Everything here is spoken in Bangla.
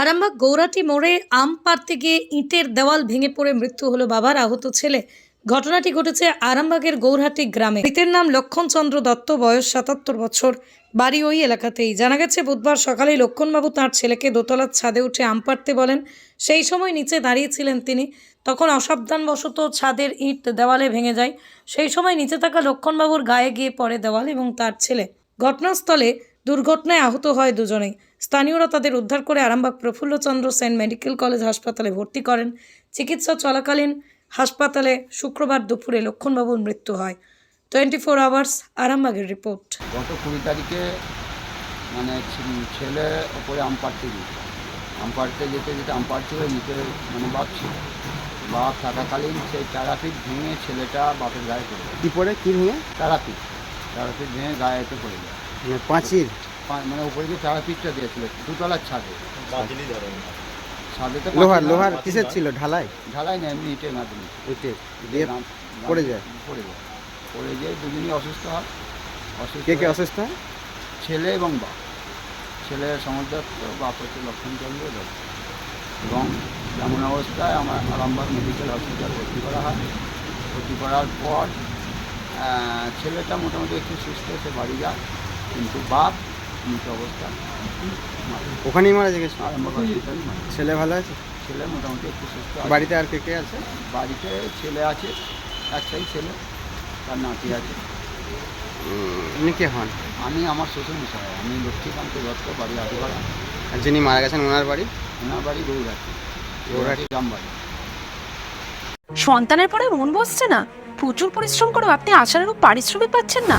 আরামবাগ গৌরাটি মোড়ে আম পাড়তে গিয়ে ইটের দেওয়াল ভেঙে পড়ে মৃত্যু হলো বাবার আহত ছেলে। ঘটনাটি ঘটেছে আরামবাগের গৌরহাটি গ্রামে। মৃতের নাম লক্ষণচন্দ্র দত্ত, বয়স সাতাত্তর বছর, বাড়ি ওই এলাকাতেই। জানা গেছে, বুধবার সকালে লক্ষণবাবু তাঁর ছেলেকে দোতলার ছাদে উঠে আম পাড়তে বলেন। সেই সময় নিচে দাঁড়িয়েছিলেন তিনি। তখন অসাবধানবশত ছাদের ইট দেওয়ালে ভেঙে যায়। সেই সময় নিচে থাকা লক্ষণবাবুর গায়ে গিয়ে পড়ে দেওয়াল এবং তার ছেলে। ঘটনাস্থলে দুর্ঘটনায় আহত হয় দুজনেই। স্থানীয়রা তাদের উদ্ধার করে আরামবাগ প্রফুল্লচন্দ্র সেন মেডিকেল কলেজ হাসপাতালে ভর্তি করেন। চিকিৎসা চলাকালীন হাসপাতালে শুক্রবার দুপুরে লক্ষণবাবুর মৃত্যু হয়। টোয়েন্টি ফোর আওয়ার্স আরামবাগের রিপোর্ট। গত কুড়ি তারিখে মানে ছেলে ওপরে আম পাড়তে গিয়েছিল যেতে যেতে আম হয়ে নিচে মানে বাপ ছিল। বাপ থাকাকালীন সেই তারাপীঠ ভেঙে ছেলেটা বাপের গায়ে পড়ে কি পরে কি ভেঙে? তারাপীঠ। তারাপীঠ ভেঙে গায়ে এসে পড়ে যায় মানে পাঁচির পা- মানে উপরে যে তারাপীঠটা দিয়েছিল দুতলার ছাদে। ছাদে তো লোহার লোহার কিসের ছিল? ঢালাই? ঢালাই না এমনি ইটের মাধ্যমে ইটের দিয়ে পড়ে যায়? পড়ে যায়। পড়ে যায় দুজনই অসুস্থ হয়। অসুস্থ কে কে অসুস্থ? হয় ছেলে এবং বাপ। ছেলে সমুদ্রত্ব বাপ হচ্ছে লক্ষণচন্দ্র দত্ত এবং এমন অবস্থায় আমার আরামবাগ মেডিকেল হসপিটাল ভর্তি করা হয়। ভর্তি করার পর ছেলেটা মোটামুটি একটু সুস্থ সে বাড়ি যায়। কিন্তু বাপ মৃত অবস্থা। ওখানেই মারা গেছে। ছেলে ভালো আছে? ছেলে মোটামুটি একটু সুস্থ বাড়িতে আর কে কে আছে? বাড়িতে ছেলে আছে একটাই ছেলে তার নাতি আছে। উনি কে হন? আমি আমার শ্বশুর মশাই আমি লক্ষ্মীকান্ত দত্ত বাড়ি আদিপাড়া আর যিনি মারা গেছেন ওনার বাড়ি? ওনার বাড়ি গৌরাটি গৌরাটি। গৌরাটি গ্রাম বাড়ি সন্তানের পরে মন বসছে না? প্রচুর পরিশ্রম করেও আপনি আশানুরূপ পারিশ্রমিক পাচ্ছেন না।